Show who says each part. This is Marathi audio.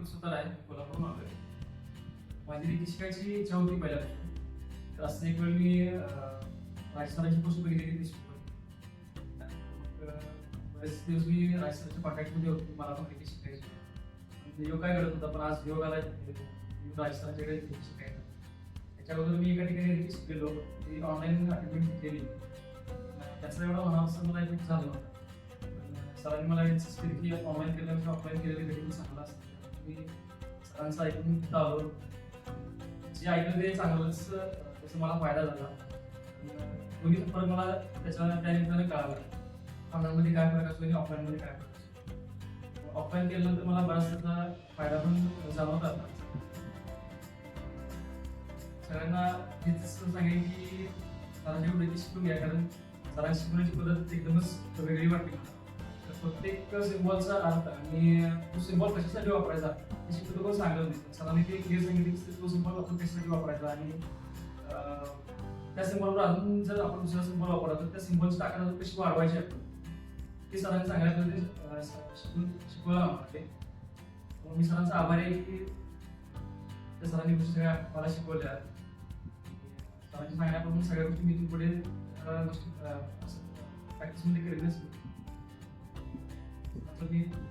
Speaker 1: पण स्वतः आहे कोल्हापूर आलोय. माझी रीती शिकायची इच्छा होती पहिल्यापासून. तर असं एक वेळ मी राजस्थानाची पुस्तक बघितली रीती मग, बरेच दिवस मी राजस्थानच्या कॉन्टॅक्टमध्ये होतो मला पण रीती शिकायची. योग काय करत होता पण आज योग आला राजस्थानच्या कडे रीती शिकायला. त्याच्या अगोदर मी एका ठिकाणी रीती शिकलेलो ती ऑनलाईन अटेंडमेंट केली. त्याचा एवढा मनापासून मला इफेक्ट झालं सरांनी मला इन्सिस्ट केली की ऑनलाईन केल्यापेक्षा ऑफलाईन केलेली भेटून चांगला असतं. मी सरांचं ऐकून तिथं आलो जे ऐकलं ते चांगलंच त्याचा मला फायदा झाला. दोन्ही फरक मला त्याच्या त्या निमित्तानं कळाला. ऑनलाईनमध्ये काय फरक असतो आणि ऑफलाईनमध्ये काय फरक असतो. ऑफलाईन केल्यानंतर मला बराच त्याचा फायदा पण जाणवत आता. सगळ्यांना हेच सांगेन की सरांची वृत्ती शिकून घ्या कारण सरांची शिकवण्याची पद्धत एकदमच वेगळी वाटली मला. प्रत्येक सिम्बॉलचा अर्थ आणि तो सिम्बॉल कशासाठी वापरायचा हे शिक्षक लोक सांगत नाही सरांनी ते क्लिअर सांगितले की तो सिम्बॉल आपण कशासाठी वापरायचा आणि त्या सिम्बॉलवर अजून जर आपण दुसरा सिम्बॉल वापरला तर त्या सिम्बॉलची ताकद अजून कशी वाढवायची आपण ते सरांनी सांगायला ते शिकून शिकवलं आम्हाला ते मग मी सरांचा आभारी आहे की त्या सरांनी गोष्टी सगळ्या मला शिकवल्या. सरांची सांगण्यापासून सगळ्या गोष्टी मी पुढे गोष्टी प्रॅक्टिसमध्ये केलेल्याच आता मी